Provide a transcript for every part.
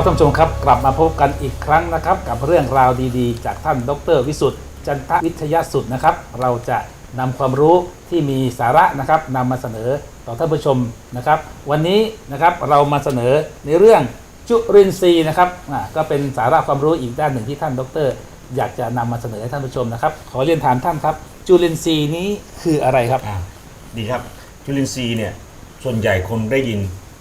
ครับท่านผู้ชมครับกลับมาพบกันอีกครั้งนะครับ กับเรื่องราวดีๆ จากท่านดรวิสุทธ์จันทวิทยสุดนะครับ เราจะนำความรู้ที่มีสาระนะครับนำมาเสนอต่อท่านผู้ชมนะครับ วันนี้นะครับเรามาเสนอในเรื่องจุรินทรีย์นะครับอ่าก็เป็นสาระความรู้อีกด้านหนึ่งที่ท่านดร อยากจะนำมาเสนอให้ท่านผู้ชมนะครับ ขอเรียนถามท่านครับ จุลินทรีย์นี้คืออะไรครับดีครับจุลินทรีย์เนี่ยส่วนใหญ่คนได้ยิน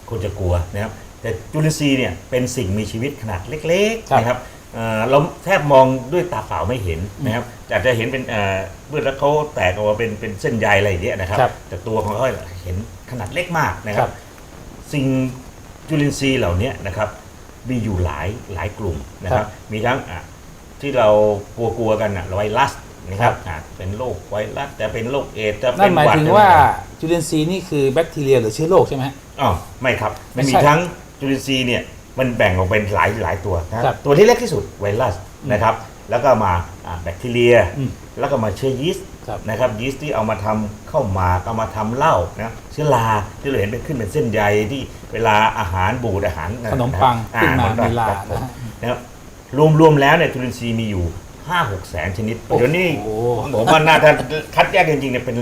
คนจะกลัวนะครับ แต่จุลินทรีย์เนี่ยเป็นสิ่งมีชีวิตขนาดเล็กครับๆนะครับเอ่อเราแทบมองด้วยตาเปล่าไม่เห็นนะครับแต่อาจจะเห็นเป็นเอ่อเมื่อแล้วเขาแตกออกมาเป็นเป็นเส้นใยอะไรอย่างเงี้ยนะครับครับแต่ตัวของเขาเห็นขนาดเล็กมากนะคครัรับบสิ่งจุลินทรีย์เหล่านี้นะครับมีอยู่หลายหลายกลุ่มนะครับ มีทั้งอะที่เรากลัวๆกันอะไวรัสนะครับอะเป็นโรคไวรัสแต่เป็นโรคเอดส์จะนั่เป็นนหมายหวัดถึงจะเป็นว่าอะไรจุลินทรีย์นี่คือแบคทีเรียหรือเชื้อโรคใช่ไหมฮะอ๋อไม่ครับไม่มันใช่มีทั้ง จุลินทรีย์เนี่ยมันแบ่งออกเป็นหลายหลายตัวนะคครัรับบตัวที่เล็กที่สุดไวรัสอืมนะครับ แล้วก็มาอ่าแบคทีเรียอืมแล้วก็มาเชื้อยีสต์ครับนะครับยีสต์ที่เอามาทำข้าวหมากเอามาทำเหล้านะเชื้อราที่เราเห็นเป็นขึ้นเป็นเส้นใยที่เวลาอาหารบูดอาหารขนมปังอ่ขึ้นมาขปังมีลาครับผมนะฮะนะครับรวมๆแล้วเนี่ยจุลินทรีย์มีอยู่5 6แสนชนิดโอ้โหเดี๋ยวนี้ผมว่าน่าจะคัดแยกจริงๆเนี่ยเป็น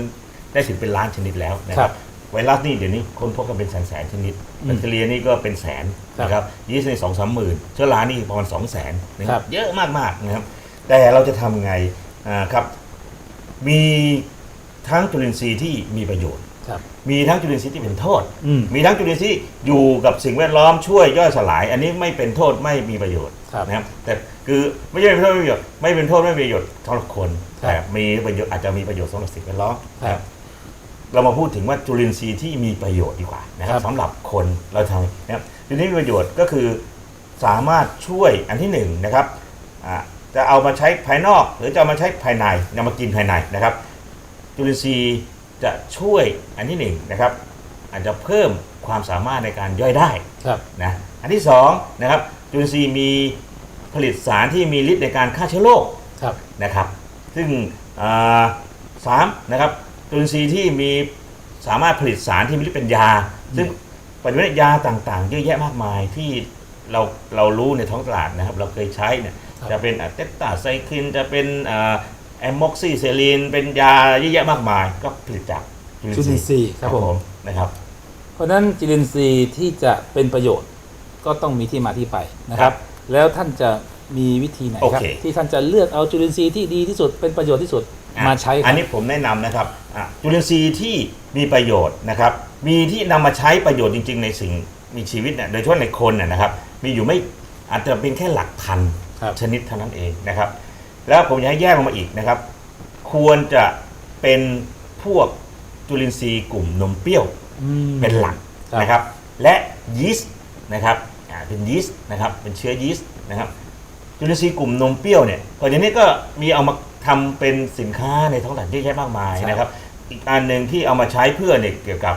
ได้ถึงเป็นล้านชนิดแล้วนะคครัรับบ ไวรัสนี่เดี๋ยวนี้คนพบกันเป็นแสนแสนๆชนิดอืมแบคทีเรียนี่ก็เป็นแสนครับนะครับยีสต์นี่สองสามหมื่นเชื้อรานี่ประมาณสองแสนนะคครัรับบเยอะมากๆนะครับ แต่เราจะทำไงอ่าครับ มีทั้งจุลินทรีย์ที่มีประโยชน์ครับมีทั้งจุลินทรีย์ที่เป็นโทษอืมมีทั้งจุลินทรีย์อยู่กับสิ่งแวดล้อมช่วยย่อยสลาย อันนี้ไม่เป็นโทษไม่มีประโยชน์ครับนะครับ แต่คือไม่ใช่เป็นโทษไม่มีประโยชน์ไม่เป็นโทษไม่มีประโยชน์สำหรับคนครับแต่มีประโยชน์อาจจะมีประโยชน์สำหรับสิ่งแวดล้อมครับนะครับ เรามาพูดถึงว่าจุลินทรีย์ที่มีประโยชน์ดีกว่านะคครัรับบสำหรับคนเราทำนะครับจุลินทรีย์มีประโยชน์ก็คือสามารถช่วยอันที่หนึ่งนะครับอ่าจะเอามาใช้ภายนอก หรือจะเอามาใช้ภายในนำมากินภายในนะครับ จุลินทรีย์จะช่วยอันที่หนึ่งนะครับ อาจจะเพิ่มความสามารถในการย่อยได้ครับนะอันที่สองนะครับจุลินทรีย์มีผลิตสารที่มีฤทธิ์ในการฆ่าเชื้อโรคครับนะครับ ซึ่งอ่าสามนะครับ จุลินทรีย์ที่มีสามารถผลิตสารที่มีฤทธิ์เป็นยา ซึ่งปัจจุบันยาต่างๆ เยอะแยะมากมายที่เราเรารู้ในท้องตลาดนะครับ เราเคยใช้เนี่ยครับจะเป็นอะเตตาไซคลินจะเป็นแอมม็อกซิเซลีนเป็นยาเยอะแยะมากมาย ก็ผลิตจากจุลินทรีย์ครับผมนะครับ เพราะฉะนั้นจุลินทรีย์ที่จะเป็นประโยชน์ก็ต้องมีที่มาที่ไปนะครับ แล้วท่านจะมีวิธีไหนครับโอเคที่ท่านจะเลือกเอาจุลินทรีย์ที่ดีที่สุดเป็นประโยชน์ที่สุดอะ มาใช้คอัรันบนี้ผมแนะนำนะครับอะจุลินทรีย์ที่มีประโยชน์นะครับ มีที่นำมาใช้ประโยชน์จริง ๆ ในสิ่งมีชีวิตเนี่ยโดยเฉพาะในคนน่ะนะครับ มีอยู่ไม่อาจจะเป็นแค่หลักพันครับชนิดเท่านั้นเองนะครับ แล้วผมอยากให้แยกลงมาอีกนะครับ ควรจะเป็นพวกจุลินทรีย์กลุ่มนมเปรี้ยวอืมเป็นหลักครับนะครับ และยีสต์นะครับอ่าเป็นยีสต์นะครับเป็นเชื้อยีสต์นะครับจุลินทรีย์กลุ่มนมเปรี้ยวเนี่ยตอนนี้ก็มีเอามา ทำเป็นสินค้าในท้องตลาดเยอะแยะมากมายนะครับ อีกอันหนึ่งที่เอามาใช้เพื่อเนี่ยเกี่ยวกับ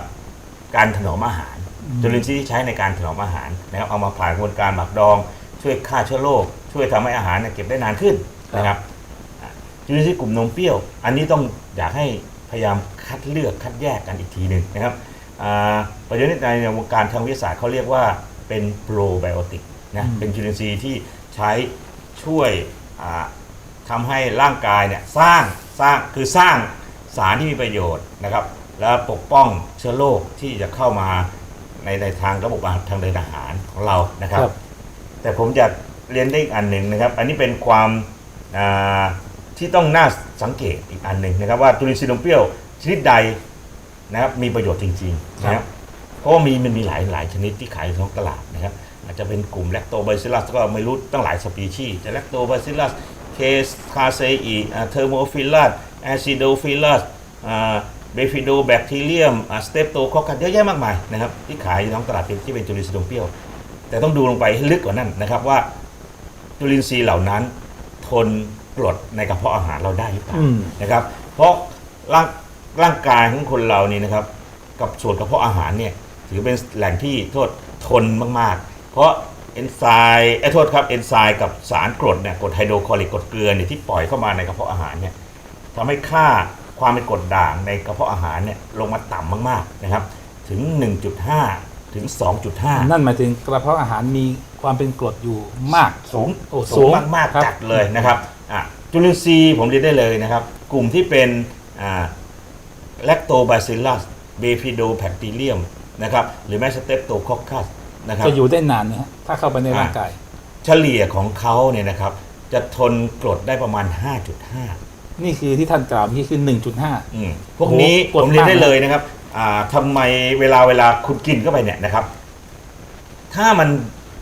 การถนอมอาหารอืมจุลินทรีย์ที่ใช้ในการถนอมอาหารนะครับเอามาผ่านกระบวนการหมักดอง ช่วยฆ่าเชื้อโรคช่วยทำให้อาหารเนี่ยเก็บได้นานขึ้นนะครับอะจุลินทรีย์กลุ่มนมเปรี้ยว อันนี้ต้องอยากให้พยายามคัดเลือกคัดแยกกันอีกทีหนึ่งนะครับอ่าปัจจุบันในวงการทางวิทยาศาสตร์เขาเรียกว่าเป็นโปรไบโอติกนะอืมเป็นจุลินทรีย์ที่ใช้ช่วย อ่าทำให้ร่างกายเนี่ยสร้างสร้างคือสร้างสารที่มีประโยชน์นะครับ แล้วปกป้องเชื้อโรคที่จะเข้ามาในในทางระบบอาหารทางเดินอาหารของเรานะครับครับแต่ผมอยากเรียนได้อีกอันหนึ่งนะครับ อันนี้เป็นความอ่าที่ต้องน่าสังเกตอีกอันหนึ่งนะครับ ว่าจุลินทรีย์นมเปรี้ยวชนิดใดนะครับมีประโยชน์จริงๆนะครับเพราะว่ามีมันมีหลายหลายชนิดที่ขายในท้องตลาดนะครับ อาจจะเป็นกลุ่มแลคโตไบซิลัสก็ไม่รู้ตั้งหลายสปีชีส์จะแลคโตไบซิลัสเค สคาเซอีเทอร์โมฟิลัสแอซิโดฟิลัสเบฟิโดแบคทีเรียมสเตปโตคอคัสเยอะแยะมากมายนะครับที่ขายในท้องตลาดเป็นที่เป็นจุลินทรีย์นมเปรี้ยว แต่ต้องดูลงไปให้ลึกกว่านั้นนะครับว่าจุลินทรีย์เหล่านั้นทนกรดในกระเพาะอาหารเราได้หรือเปล่าอืมนะครับเพราะร่างร่างกายของคนเรานี่นะครับกับส่วนกระเพาะอาหารเนี่ยถือเป็นแหล่งที่โทษทนมากๆ เพราะ เอนไซม์ไอ้โทษครับเอนไซม์กับสารกรดเนี่ยกรดไฮโดรคลอริกกรดเกลือเนี่ยที่ปล่อยเข้ามาในกระเพาะอาหารเนี่ยทำให้ค่าความเป็นกรดด่างในกระเพาะอาหารเนี่ยลงมาต่ำมากๆนะครับ ถึง 1.5 ถึง 2.5 นั่นหมายถึงกระเพาะอาหารมีความเป็นกรดอยู่มาก สูงโอ้สูสูงงมากครับ ๆจัดเลยนะครับอะจุลินทรีย์ผมเรียนได้เลยนะครับ กลุ่มที่เป็นแลคโตบาซิลลัสเบฟิโดแบคทีเรียมนะครับหรือแม้สเตปโตคอคัส นะครับ จะอยู่ได้นานนะฮะถ้าเข้าไปในร่างกาย เฉลี่ยของเขาเนี่ยนะครับ จะทนกรดได้ประมาณ 5.5 นี่คือที่ท่านกล่าวเมื่อกี้คือ 1.5 อืมพวกนี้โอ้โหผมเรียนได้กดมากนะเลยนะครับอ่าทำไมเวลาเวลาคุณกินเข้าไปเนี่ยนะครับ ถ้ามัน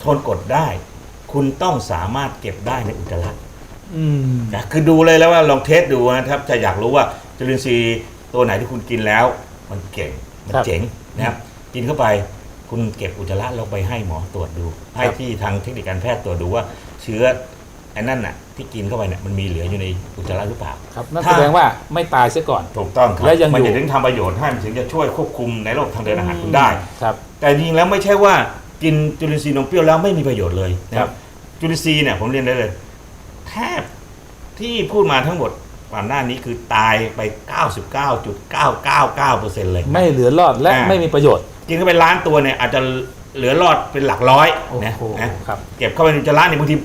ทนกรดได้ คุณต้องสามารถเก็บได้ในอุจจาระ อืม นะคือดูเลยแล้วว่าลองเทสดูนะครับจะอยากรู้ว่าจุลินทรีย์ตัวไหนที่คุณกินแล้ว มันเก่งมันครับ เจ๋งนะครับกินเข้าไป คุณเก็บอุจจาระลงไปให้หมอตรวจดู ให้ที่ทางเทคนิคการแพทย์ตรวจดูว่า เชื้อไอ้นั่นน่ะ ที่กินเข้าไปเนี่ยมันมีเหลืออยู่ในอุจจาระหรือเปล่า ครับนั่นถ้าแสดงว่าไม่ตายเสียก่อน ถูกต้องครับและยังอยู่มันจะถึงทำประโยชน์ให้มันถึงจะช่วยควบคุมในโรคทางเดินอาหารคุณได้ ครับ แต่จริงๆแล้วไม่ใช่ว่ากินจุลินทรีย์นมเปรี้ยวแล้วไม่มีประโยชน์เลยนะคครัรับ บจุลินทรีย์เนี่ยผมเรียนได้เลยแทบที่พูดมาทั้งหมดก่อนหน้านี้คือตายไป 99.999%เลย ไม่เหลือรอดและอ่า ไม่มีประโยชน์ กินเข้าไปล้านตัวเนี่ยอาจจะเหลือรอดเป็นหลักร้อยโอ้นะโหนะครับ เก็บเข้าไปในอุจจาระเนี่ยบางที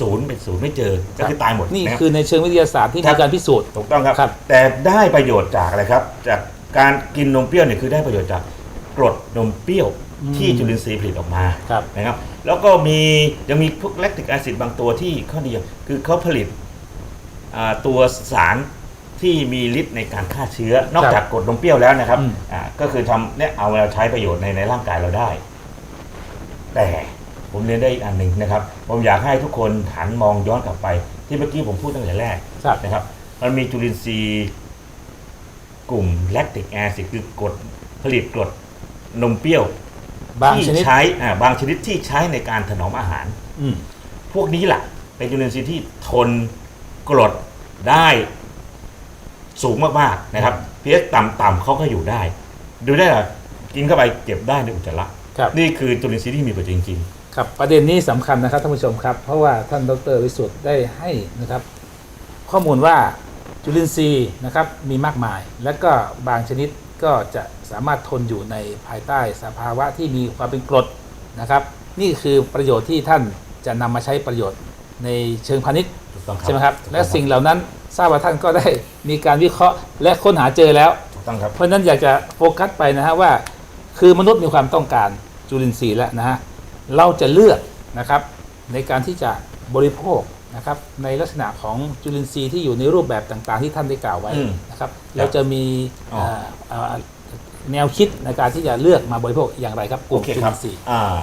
ศูนย์เป็นศูนย์ไม่เจอ ก็คือตายหมดนี่นะครับ คือในเชิงวิทยาศาสตร์ที่ครัมีบ การพิสูจน์ ถูกต้องครับ ครับ แต่ได้ประโยชน์จากอะไรครับ จากการกินนมเปรี้ยวเนี่ยคือได้ประโยชน์จากกรดนมเปรี้ยวที่จุลินทรีย์ผลิตออกมา ครับ นะครับแล้วก็มียังมีพวกแลคติกแอซิดบางตัวที่ข้อดีอย่างคือเขาผลิตอ่าตัวสาร ที่มีฤทธิ์ในการฆ่าเชื้อนอกจากกรดนมเปรี้ยวแล้วนะครับ อืม อ่า ก็คือทำเนี่ยเอามาใช้ประโยชน์ในในร่างกายเราได้ แต่ผมเรียนได้อีกอันหนึ่งนะครับ ผมอยากให้ทุกคนหันมองย้อนกลับไป ที่เมื่อกี้ผมพูดตั้งแต่แรก ครับ นะครับมันมีจุลินทรีย์กลุ่มแลคติกแอซิดคือกรดผลิตกรดนมเปรี้ยวบางที่ชนิดใช้อ่าบางชนิดที่ใช้ในการถนอมอาหาร อืม พวกนี้แหละเป็นจุลินทรีย์ที่ทนกรดได้ สูงมากๆนะครับพีเอสต่ำๆเขาก็อยู่ได้ ดูได้เหรอกินเข้าไปเก็บได้ในอุจจาระครับ นี่คือจุลินทรีย์ที่มีประโยชน์จริงครับประเด็นนี้สำคัญนะครับท่านผู้ชมครับ เพราะว่าท่านดรวิสุทธ์ได้ให้นะครับ ข้อมูลว่าจุลินทรีย์นะครับมีมากมาย และก็บางชนิดก็จะสามารถทนอยู่ในภายใต้สภาวะที่มีความเป็นกรดนะครับ นี่คือประโยชน์ที่ท่านจะนำมาใช้ประโยชน์ในเชิงพาณิชย์ๆถูกต้องครับใช่ไหมครับ ถูกต้องและสิ่งเหล่านั้นท ราบว่าท่านก็ได้มีการวิเคราะห์และค้นหาเจอแล้ว ถูกต้องครับ เพราะฉะนั้นอยากจะโฟกัสไปนะฮะว่า คือมนุษย์มีความต้องการจุลินทรีย์แล้วนะฮะเราจะเลือกนะครับในการที่จะบริโภคนะครับในลักษณะของจุลินทรีย์ที่อยู่ในรูปแบบต่างๆ ที่ท่านได้กล่าวไว้อืมนะครับเราจะมีอ๋อ เอ่อเอ่อแนวคิดในการที่จะเลือกมาบริโภคอย่างไรครับกโอลุ่มเคจุครัลิบนทรีย์ อ่า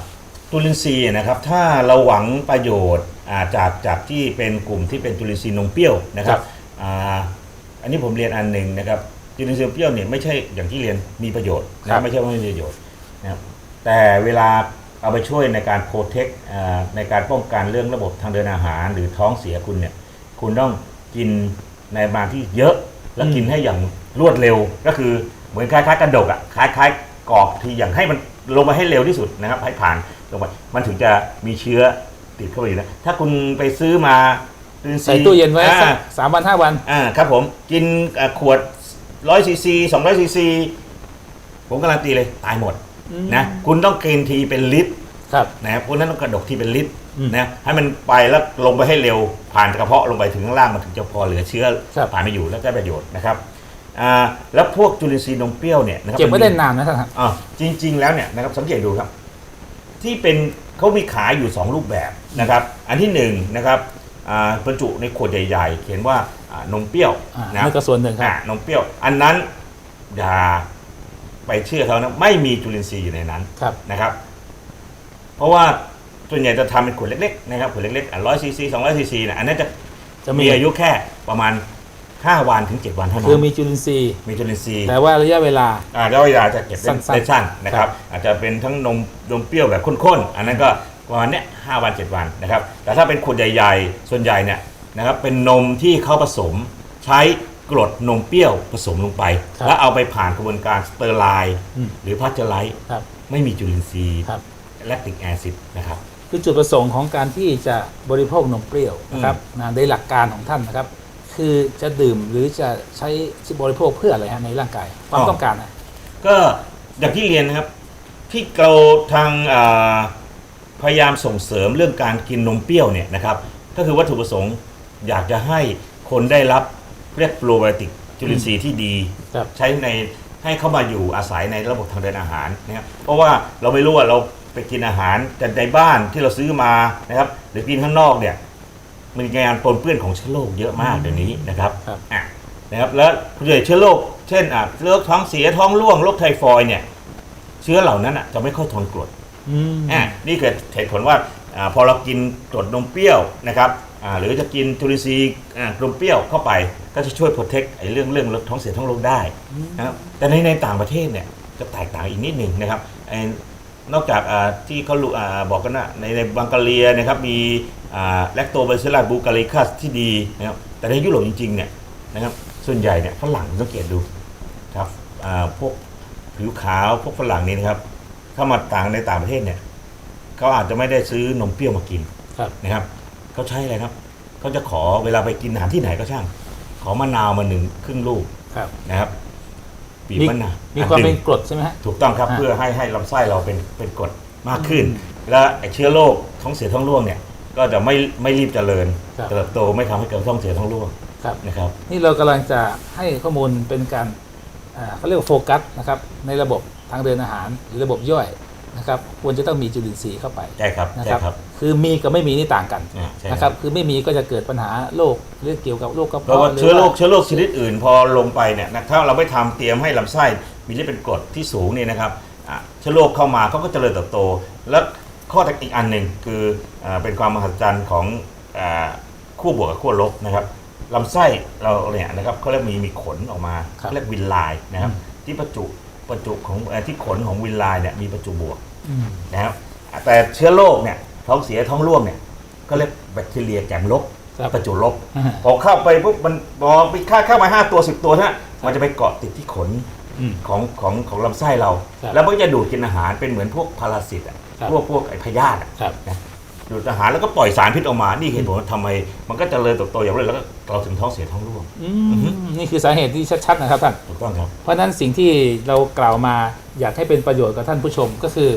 จุลินทรีย์นะครับถ้าเราหวังประโยชน์อ่าจากจากที่เป็นกลุ่มที่เป็นจุลินทรีย์นมเปรี้ยวนะครับอ่า อันนี้ผมเรียนอันหนึ่งนะครับจุลินทรีย์นมเปรี้ยวเนี่ยไม่ใช่อย่างที่เรียนมีประโยชน์ครันะบไม่ใช่ว่าไม่มีประโยชน์นะครับแต่เวลาเอาไปช่วยในการโปรเทคในการป้องกันเรื่องระบบทางเดินอาหาร หรือท้องเสียคุณเนี่ยคุณต้องกินในปริมาณที่เยอะและกินให้อย่างรวดเร็วก็คือเหมือนคล้ายๆกระดกอะคล้ายๆกรอกทีอย่างให้มันลงมาให้เร็วที่สุดนะครับให้ผ่านลงไปมันถึงจะมีเชื้อติดเข้าไปอยู่นะถ้าคุณไปซื้อมา จุลิทรีใส่ตู้เย็นไว้อ่าสักสามวันห้าวัน อ่าครับผมกินอ่าขวดร้อยซีซีสองร้อยซีซีผมการันตีเลยตายหมดอืม นะคุณต้องกินทีเป็นลิตร ครับ นะครับพวกนั้นต้องกระดกทีเป็นลิตรอืมนะให้มันไปแล้วลงไปให้เร็วผ่านกระเพาะลงไปถึงข้างล่างมันถึงจะพอเหลือเชื้อครับ ผ่านไปอยู่แล้วได้ประโยชน์นะครับอ่าแล้วพวกจุลินทรีย์นมเปรี้ยวเนี่ยนะครัเก็บไว้มัได้มีนานนะท่านครับ อ่าจริง ๆ แล้วเนี่ยนะครับสังเกตดูครับ ที่เป็นเขามีขายอยู่ 2 รูปแบบนะครับ อันที่หนึ่งนะครับอ่า บรรจุในขวดใหญ่ ๆ เขียนว่าอ่านมเปรี้ยวอ่านะนี่ก็ส่วนหนึ่งครับอ่านมเปรี้ยว อันนั้นอย่าไปเชื่อเขานะไม่มีจุลินทรีย์อยู่ในนั้นครับนะครับ เพราะว่าส่วนใหญ่จะทำเป็นขวดเล็กๆนะครับขวดเล็กๆร้อยซีซีสองร้อยซีซีนะอันนั้นจะจะมีมีอายุแค่ประมาณ5วันถึง7วันเท่านั้คือนมีจุลินทรีย์มีจุลินทรีย์แต่ว่าระยะเวลาอ่าแล้วเวลาจะเก็บได้สั้นๆได้สั้นนะครับ อาจจะเป็นทั้งนมนมเปรี้ยวแบบข้นๆ อันนั้นก็ ประมาณเนี้ยห้าวันเจ็ดวันนะครับ แต่ถ้าเป็นขวดใหญ่ๆ ส่วนใหญ่เนี่ยนะครับเป็นนมที่เขาผสมใช้กรดนมเปรี้ยวผสมลงไป ครับแล้วเอาไปผ่านกระบวนการสเตอร์ไลน์อืม หรือพัชเจอร์ไลท์ครับ ไม่มีจุลินทรีย์ครับ แลคติกแอซิดนะครับ คือจุดประสงค์ของการที่จะบริโภคนมเปรี้ยวนะครับนะในหลักการของท่านนะครับ คือจะดื่มหรือจะใช้บริโภคเพื่ออะไรฮะในร่างกาย ความอ๋อ ต้องการนะก็อย่างที่เรียนนะครับ ที่เราทางอ่า พยายามส่งเสริมเรื่องการกินนมเปรี้ยวเนี่ยนะครับก็คือวัตถุประสงค์อยากจะให้คนได้รับเรียกโปรไบโอติกจุลินทรีย์ที่ดี ครับ ใช้ในให้เข้ามาอยู่อาศัยในระบบทางเดินอาหารนะครับเพราะว่าเราไม่รู้ว่าเราไปกินอาหารแต่ในบ้านที่เราซื้อมานะครับหรือกินข้างนอกเนี่ยมันมีการปนเปื้อนของเชื้อโรคเยอะมากเดี๋ยวนี้นะครับครับ อะนะครับแล้วเกิดเชื้อโรคเช่นอะโรคท้องเสียท้องร่วงโรคไทฟอยด์เนี่ยเชื้อเหล่านั้นอะจะไม่ค่อยทนกรด อืมอะนี่คือเหตุผลว่าอาพอเรากินกรดนมเปรี้ยวนะครับอ่าหรือจะกินจุลินทรีย์อ่านมเปรี้ยวเข้าไป ก็จะช่วยโปรเทคไอ้เรื่องเรื่องท้องเสียท้องร่วงได้นะครับแต่ในในต่างประเทศเนี่ยจะแตกต่างอีกนิดหนึ่งนะครับไอ้นอกจากอ่าที่เขารู้อ่าบอกกันนะในในบังกาเลียนะครับมีแลคโตไบซิลลัสบูการิคัสที่ดีนะครับแต่ในยุโรปจริงๆเนี่ยนะครับส่วนใหญ่เนี่ยฝรั่งสังเกตดูครับอ่าพวกผิวขาวพวกฝรั่งนี่นะครับ เข้ามาต่างในต่างประเทศเนี่ยเขาอาจจะไม่ได้ซื้อนมเปรี้ยวมากินครับนะครับเขาใช้อะไรครับเขาจะขอเวลาไปกินอาหารที่ไหนก็ช่าง ขอมะนาวมาหนึ่งครึ่งลูกครับนะครับบีบมีมะนาวมีความอัเป็นหงกรดใช่ไหมฮะถูกต้องครับอ่าเพื่อให้ให้ลำไส้เราเป็นเป็นกรดมากขึ้นอืมแล้วไอ้เชื้อโรคท้องเสียท้องร่วงเนี่ยก็จะไม่ไม่รีบเจริญครับเติบโตไม่ทำให้เกิดท้องเสียท้องร่วงครับนะครับนี่เรากำลังจะให้ข้อมูลเป็นการอ่าเขาเรียกว่าโฟกัสนะครับในระบบ ทางเดินอาหารหรือระบบย่อยนะครับควรจะต้องมีจุลินทรีย์เข้าไปใช่ครับนะใช่ครับครับ คือมีกับไม่มีนี่ต่างกันอ่าใช่นะครับคือไม่มีก็จะเกิดปัญหาโรคเรื่องเกี่ยวกับโรคกระเพราะเพาะว่าหรืเชื้อโรคว่าเชื้อโรคชนิดอื่น พอลงไปเนี่ยนะถ้าเราไม่ทำเตรียมให้ลำไส้มีฤทธิ์เป็นกรดที่สูงเนี่ยนะครับอะเชื้อโรคเข้ามาเขาก็เจริญเติบโต แล้วข้อแตกอีกอันหนึ่งคืออาเป็นความมหัศจรรย์ของอาคู่บวกกับคู่ลบนะครับลำไส้เราเนี่ยนะครับเขาเรียกมีมีขนออกมาครับเขาเรียกวินไลน์นะครับที่ประจุ ประจุของเอ่อที่ขนของวินไลน์เนี่ยมีประจุบวกอืมนะครับแต่เชื้อโรคเนี่ยท้องเสียท้องร่วงเนี่ยก็เรียกแบคทีเรียแกมลบครับประจุลบอ่าพอเข้าไปปุ๊บมันพอไปค่าเข้ามาห้าตัวสิบตัวนะมันจะไปเกาะติดที่ขนอืมของของของลำไส้เราครับแล้วมันก็จะดูดกินอาหารเป็นเหมือนพวกพาราสิตอะครับพวกพวกไอพยาธิอะครับนะ ดูดอาหารแล้วก็ปล่อยสารพิษออกมา นี่เหตุผลว่าทำไม มันก็เจริญเติบโตอย่างรวดเร็วแล้วก็เราถึงท้องเสียท้องร่วง อืมนี่คือสาเหตุที่ชัดๆนะครับท่าน ถูกต้องครับ เพราะฉะนั้นสิ่งที่เรากล่าวมาอยากให้เป็นประโยชน์กับท่านผู้ชมก็คือ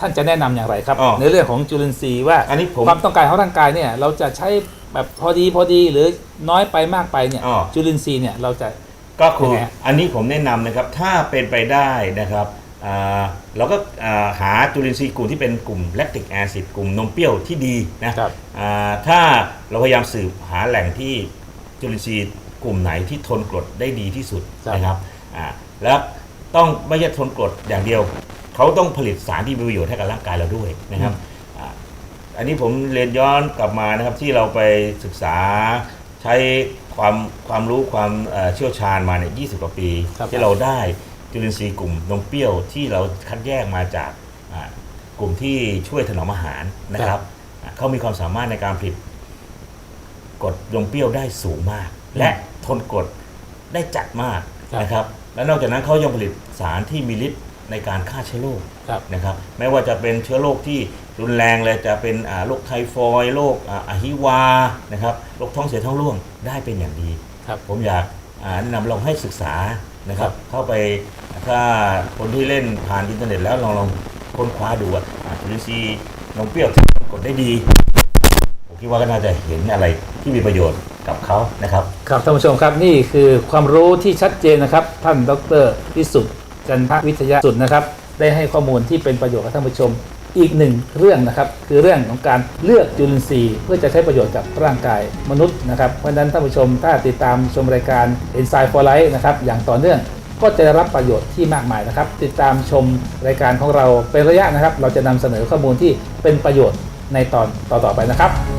ท่านจะแนะนำอย่างไรครับ อ๋อในเรื่องของจุลินทรีย์ว่าอันนี้ผมความต้องการของร่างกายเนี่ยเราจะใช้แบบพอดีพอดีหรือน้อยไปมากไปเนี่ยอ๋อ จุลินทรีย์เนี่ยเราจะ ก็คือยังไงฮะอันนี้ผมแนะนำนะครับ ถ้าเป็นไปได้นะครับอ่า เราก็อ่าหาจุลินทรีย์กลุ่มที่เป็นกลุ่มแลคติกแอซิดกลุ่มนมเปรี้ยวที่ดีนะครับอ่าถ้าเราพยายามสืบหาแหล่งที่จุลินทรีย์กลุ่มไหนที่ทนกรดได้ดีที่สุดครับนะครับอ่าแล้วต้องไม่ใช่ทนกรดอย่างเดียว เขาต้องผลิตสารที่มีประโยชน์ให้กับร่างกายเราด้วยนะครับอ่าอันนี้ผมเรียนย้อนกลับมานะครับที่เราไปศึกษาใช้ความความรู้ความเอ่อเชี่ยวชาญมาเนี่ยยีกว่าปีครับที่เราได้ จุลินทรีย์กลุ่มนมเปรี้ยวที่เราคัดแยกมาจากอ่ากลุ่มที่ช่วยถนอมอาหารนะครับอ่าเขามีความสามารถในการผลิตกรดนมเปรี้ยวได้สูงมาก และทนกรดได้จัดมากครับนะครับ และนอกจากนั้นเขายังผลิตสารที่มีฤทธิ์ในการฆ่าเชื้อโรคครับนะครับ ไม่ว่าจะเป็นเชื้อโรคที่รุนแรงเลยจะเป็นอ่าโรคไทฟอยด์โรคอ่าอะฮิวานะครับโรคท้องเสียท้องร่วงได้เป็นอย่างดีครับผมอยากอ่าแนะนำลองให้ศึกษา นะครับครับ เข้าไปถ้าคนที่เล่นผ่านอินเทอร์เน็ตแล้วลองลองค้นคว้าดูว่าอ่าจุลินทรีย์นมเปรี้ยวที่กดได้ดีผมคิดว่าก็น่าจะเห็นอะไรที่มีประโยชน์กับเขานะครับ ครับท่านผู้ชมครับนี่คือความรู้ที่ชัดเจนนะครับ ท่านดรวิสุทธิ์จันทวิทยาสุดนะครับ ได้ให้ข้อมูลที่เป็นประโยชน์กับท่านผู้ชม อีกหนึ่งเรื่องนะครับคือเรื่องของการเลือกจุลินทรีย์เพื่อจะใช้ประโยชน์กับร่างกายมนุษย์นะครับเพราะฉะนั้นท่านผู้ชมถ้าติดตามชมรายการ e n s i ซ e for Life นะครับอย่างต่อเนื่องก็จะได้รับประโยชน์ที่มากมายนะครับ ติดตามชมรายการของเราเป็นระยะนะครับ เราจะนำเสนอข้อมูลที่เป็นประโยชน์ในตอนต่อๆไปนะครับ